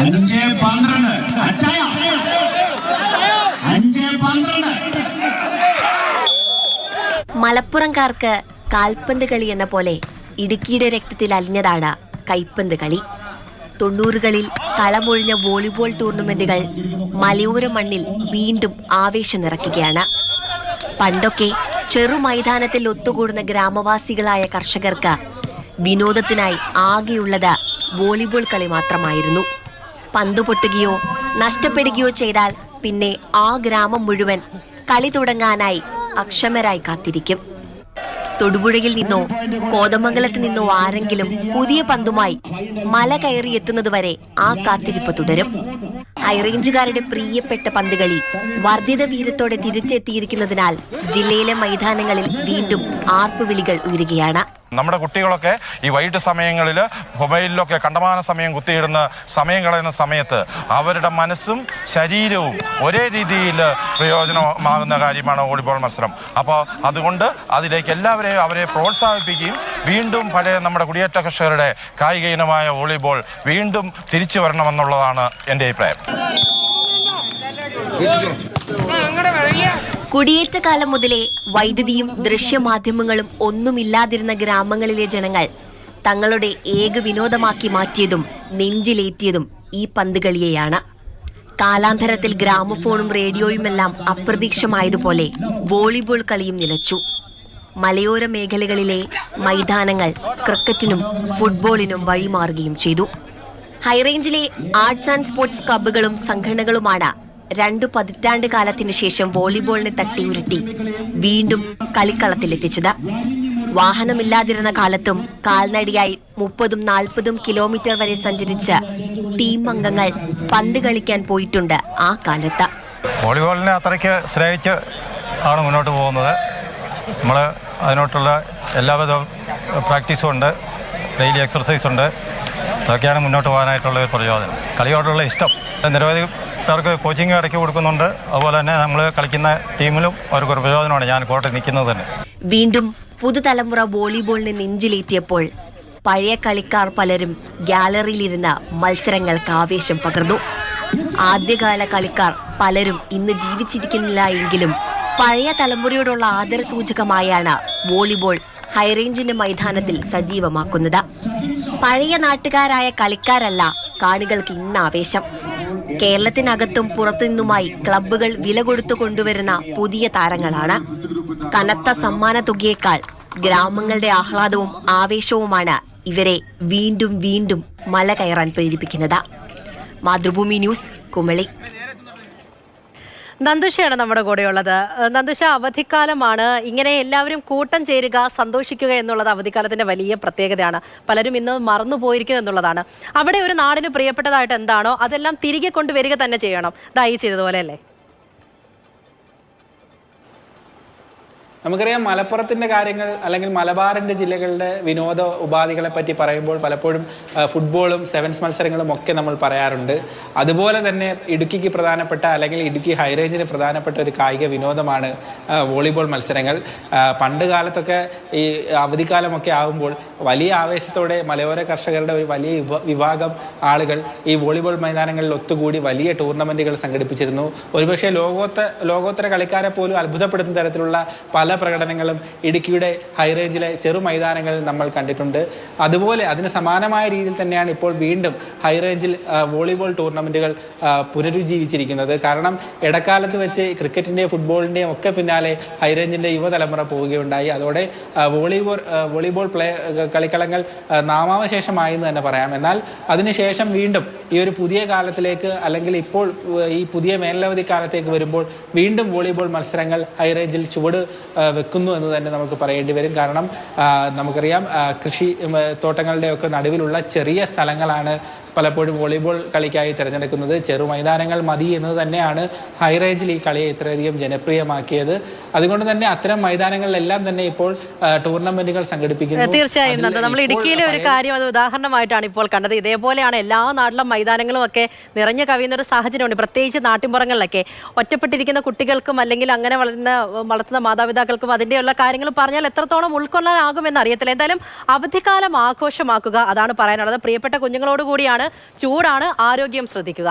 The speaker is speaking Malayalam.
അഞ്ച് പന്ത്രണ്ട്. അച്ചായ. അഞ്ച് പന്ത്രണ്ട്. മലപ്പുറംകാർക്ക് കാൽപന്ത് കളി എന്ന പോലെ ഇടുക്കിയുടെ രക്തത്തിൽ അലിഞ്ഞതാണ് കൈപ്പന്ത് കളി. തൊണ്ണൂറുകളിൽ കളമൊഴിഞ്ഞ വോളിബോൾ ടൂർണമെന്റുകൾ മലയോര മണ്ണിൽ വീണ്ടും ആവേശം നിറക്കുകയാണ് പണ്ടൊക്കെ ചെറു മൈതാനത്തിൽ ഒത്തുകൂടുന്ന ഗ്രാമവാസികളായ കർഷകർക്ക് വിനോദത്തിനായി ആകെയുള്ളത് വോളിബോൾ കളി മാത്രമായിരുന്നു. പന്തു പൊട്ടുകയോ നഷ്ടപ്പെടുകയോ ചെയ്താൽ പിന്നെ ആ ഗ്രാമം മുഴുവൻ കളി തുടങ്ങാനായി അക്ഷമരായി കാത്തിരിക്കും. തൊടുപുഴയിൽ നിന്നോ കോതമംഗലത്ത് നിന്നോ ആരെങ്കിലും പുതിയ പന്തുമായി മല കയറി എത്തുന്നതുവരെ ആ കാത്തിരിപ്പ് തുടരും. ഹൈറേഞ്ചുകാരുടെ പ്രിയപ്പെട്ട പന്തുകളി വർദ്ധിത വീരത്തോടെ തിരിച്ചെത്തിയിരിക്കുന്നതിനാൽ ജില്ലയിലെ മൈതാനങ്ങളിൽ വീണ്ടും ആർപ്പുവിളികൾ ഉയരുകയാണ്. നമ്മുടെ കുട്ടികളൊക്കെ ഈ വൈകിട്ട് സമയങ്ങളിൽ മൊബൈലിലൊക്കെ കണ്ടമാന സമയം കുത്തിയിടുന്ന സമയം കളയുന്ന സമയത്ത് അവരുടെ മനസ്സും ശരീരവും ഒരേ രീതിയിൽ പ്രയോജനമാകുന്ന കാര്യമാണ് വോളിബോൾ മത്സരം. അപ്പോൾ അതുകൊണ്ട് അതിലേക്ക് എല്ലാവരെയും അവരെ പ്രോത്സാഹിപ്പിക്കുകയും വീണ്ടും പഴയ നമ്മുടെ കുടിയേറ്റ കർഷകരുടെ കായിക ഇനമായ വോളിബോൾ വീണ്ടും തിരിച്ചു വരണമെന്നുള്ളതാണ് എന്റെ അഭിപ്രായം. കുടിയേറ്റ കാലം മുതലേ വൈദ്യുതിയും ദൃശ്യമാധ്യമങ്ങളും ഒന്നുമില്ലാതിരുന്ന ഗ്രാമങ്ങളിലെ ജനങ്ങൾ തങ്ങളുടെ ഏക വിനോദമാക്കി മാറ്റിയതും നെഞ്ചിലേറ്റിയതും ഈ പന്തുകളിയെയാണ്. കാലാന്തരത്തിൽ ഗ്രാമഫോണും റേഡിയോയുമെല്ലാം അപ്രതീക്ഷമായതുപോലെ വോളിബോൾ കളിയും നിലച്ചു. മലയോര മേഖലകളിലെ മൈതാനങ്ങൾ ക്രിക്കറ്റിനും ഫുട്ബോളിനും വഴിമാറുകയും ചെയ്തു. ഹൈറേഞ്ചിലെ ആർട്സ് ആൻഡ് സ്പോർട്സ് ക്ലബ്ബുകളും സംഘടനകളുമാണ് രണ്ടു പതിറ്റാണ്ട് കാലത്തിന് ശേഷം വോളിബോളിനെ തട്ടി ഉരുട്ടി വീണ്ടും കളിക്കളത്തിലെത്തിച്ചത് വാഹനമില്ലാതിരുന്ന കാലത്തും കാൽനടിയായി മുപ്പതും നാൽപ്പതും കിലോമീറ്റർ വരെ സഞ്ചരിച്ച് ടീം അംഗങ്ങൾ പന്ത് കളിക്കാൻ പോയിട്ടുണ്ട് ആ കാലത്ത്. വോളിബോളിനെ അത്രയ്ക്ക് സ്നേഹിച്ച് ആണ് മുന്നോട്ട് പോകുന്നത്. നമ്മൾ അതിനോട്ടുള്ള എല്ലാവിധ പ്രാക്ടീസും ഉണ്ട് ഡെയിലി എക്സർസൈസ് ഉണ്ട്. അതൊക്കെയാണ് മുന്നോട്ട് പോകാനായിട്ടുള്ള ഒരു പ്രചോദനം. കളിയോടുള്ള ഇഷ്ടം. നിരവധി പേർക്ക് കോച്ചിങ് ഇടയ്ക്ക് കൊടുക്കുന്നുണ്ട്. അതുപോലെ തന്നെ നമ്മൾ കളിക്കുന്ന ടീമിലും അവർക്ക് ഒരു പ്രചോദനമാണ് ഞാൻ കോട്ടയം നിൽക്കുന്നത് തന്നെ. വീണ്ടും പുതുതലമുറ വോളിബോളിന് നെഞ്ചിലേറ്റിയപ്പോൾ പഴയ കളിക്കാർ പലരും ഗാലറിയിലിരുന്ന മത്സരങ്ങൾക്ക് ആവേശം പകർന്നു. ആദ്യകാല കളിക്കാർ പലരും ഇന്ന് ജീവിച്ചിരിക്കുന്നില്ല എങ്കിലും പഴയ തലമുറയോടുള്ള ആദരസൂചകമായാണ് വോളിബോൾ ഹൈറേഞ്ചിന്റെ മൈതാനത്തിൽ സജീവമാക്കുന്നത്. പഴയ നാട്ടുകാരായ കളിക്കാരല്ല കാണികൾക്ക് ഇന്ന് ആവേശം കേരളത്തിനകത്തും പുറത്തുനിന്നുമായി ക്ലബ്ബുകൾ വില കൊടുത്തു കൊണ്ടുവരുന്ന പുതിയ താരങ്ങളാണ്. കനത്ത സമ്മാന തുകയേക്കാൾ ഗ്രാമങ്ങളുടെ ആഹ്ലാദവും ആവേശവുമാണ് ഇവരെ വീണ്ടും വീണ്ടും മല കയറാൻ പ്രേരിപ്പിക്കുന്നത്. മാതൃഭൂമി ന്യൂസ് കുമളി. നന്ദുഷയാണ് നമ്മുടെ കൂടെയുള്ളത്. നന്ദുഷ അവധിക്കാലമാണ്. ഇങ്ങനെ എല്ലാവരും കൂട്ടം ചേരുക സന്തോഷിക്കുക എന്നുള്ളത് അവധിക്കാലത്തിന്റെ വലിയ പ്രത്യേകതയാണ്. പലരും ഇന്ന് മറന്നു പോയിരിക്കുന്നു എന്നുള്ളതാണ്. അവിടെ ഒരു നാടിന് പ്രിയപ്പെട്ടതായിട്ട് എന്താണോ അതെല്ലാം തിരികെ കൊണ്ടുവരിക തന്നെ ചെയ്യണം. ദായി ചെയ്തതുപോലെ അല്ലേ നമുക്കറിയാം മലപ്പുറത്തിന്റെ കാര്യങ്ങൾ അല്ലെങ്കിൽ മലബാറിന്റെ ജില്ലകളുടെ വിനോദ ഉപാധികളെ പറ്റി പറയുമ്പോൾ പലപ്പോഴും ഫുട്ബോളും സെവൻസ് മത്സരങ്ങളും ഒക്കെ നമ്മൾ പറയാറുണ്ട്. അതുപോലെ തന്നെ ഇടുക്കിക്ക് പ്രധാനപ്പെട്ട അല്ലെങ്കിൽ ഇടുക്കി ഹൈറേഞ്ചിന് പ്രധാനപ്പെട്ട ഒരു കായിക വിനോദമാണ് വോളിബോൾ മത്സരങ്ങൾ. പണ്ട് കാലത്തൊക്കെ ഈ അവധിക്കാലമൊക്കെ ആകുമ്പോൾ വലിയ ആവേശത്തോടെ മലയോര കർഷകരുടെ ഒരു വലിയ വിഭാഗം ആളുകൾ ഈ വോളിബോൾ മൈതാനങ്ങളിൽ ഒത്തുകൂടി വലിയ ടൂർണമെന്റുകൾ സംഘടിപ്പിച്ചിരുന്നു. ഒരുപക്ഷെ ലോകോത്ത ലോകോത്തര കളിക്കാരെ പോലും അത്ഭുതപ്പെടുത്തുന്ന തരത്തിലുള്ള പല പ്രകടനങ്ങളും ഇടുക്കിയുടെ ഹൈറേഞ്ചിലെ ചെറു മൈതാനങ്ങളിൽ നമ്മൾ കണ്ടിട്ടുണ്ട്. അതുപോലെ അതിന് സമാനമായ രീതിയിൽ തന്നെയാണ് ഇപ്പോൾ വീണ്ടും ഹൈറേഞ്ചിൽ വോളിബോൾ ടൂർണമെന്റുകൾ പുനരുജ്ജീവിച്ചിരിക്കുന്നത്. കാരണം ഇടക്കാലത്ത് വെച്ച് ക്രിക്കറ്റിന്റെയും ഫുട്ബോളിന്റെയും ഒക്കെ പിന്നാലെ ഹൈറേഞ്ചിന്റെ യുവതലമുറ പോവുകയുണ്ടായി. അതോടെ വോളിബോൾ വോളിബോൾ പ്ലേ കളിക്കളങ്ങൾ നാമാവശേഷമായി എന്ന് തന്നെ പറയാം. എന്നാൽ അതിനുശേഷം വീണ്ടും ഈ ഒരു പുതിയ കാലത്തിലേക്ക് അല്ലെങ്കിൽ ഇപ്പോൾ ഈ പുതിയ മേലവധി കാലത്തേക്ക് വരുമ്പോൾ വീണ്ടും വോളിബോൾ മത്സരങ്ങൾ ഹൈറേഞ്ചിൽ ചുവട് വെക്കുന്നു എന്ന് തന്നെ നമുക്ക് പറയേണ്ടി വരും. കാരണം നമുക്കറിയാം കൃഷി തോട്ടങ്ങളുടെയൊക്കെ നടുവിലുള്ള ചെറിയ സ്ഥലങ്ങളാണ് പലപ്പോഴും വോളിബോൾ കളിക്കായി തിരഞ്ഞെടുക്കുന്നത് ചെറു മൈതാനങ്ങൾ മതി എന്നത് തന്നെയാണ് ഹൈറേഞ്ചിൽ ഈ കളിയെ ഇത്രയധികം ജനപ്രിയമാക്കിയത്. അതുകൊണ്ട് തന്നെ അത്തരം മൈതാനങ്ങളിലെല്ലാം തന്നെ ഇപ്പോൾ ടൂർണമെന്റുകൾ സംഘടിപ്പിക്കുന്നു. തീർച്ചയായും നമ്മൾ ഇടുക്കിയിലെ ഒരു കാര്യം അത് ഉദാഹരണമായിട്ടാണ് ഇപ്പോൾ കണ്ടത്. ഇതേപോലെയാണ് എല്ലാ നാട്ടിലെ മൈതാനങ്ങളും ഒക്കെ നിറഞ്ഞു കവിയുന്ന ഒരു സാഹചര്യമുണ്ട്. പ്രത്യേകിച്ച് നാട്ടിൻപുറങ്ങളിലൊക്കെ. ഒറ്റപ്പെട്ടിരിക്കുന്ന കുട്ടികൾക്കും അല്ലെങ്കിൽ അങ്ങനെ വളരുന്ന വളർത്തുന്ന മാതാപിതാക്കൾക്കും അതിന്റെയുള്ള കാര്യങ്ങൾ പറഞ്ഞാൽ എത്രത്തോളം ഉൾക്കൊള്ളാനാകുമെന്ന് അറിയത്തില്ല. എന്തായാലും അവധിക്കാലം ആഘോഷമാക്കുക അതാണ് പറയാനുള്ളത്. പ്രിയപ്പെട്ട കുഞ്ഞുങ്ങളോട് കൂടിയാണ് ചൂടാണ് ആരോഗ്യം ശ്രദ്ധിക്കുക.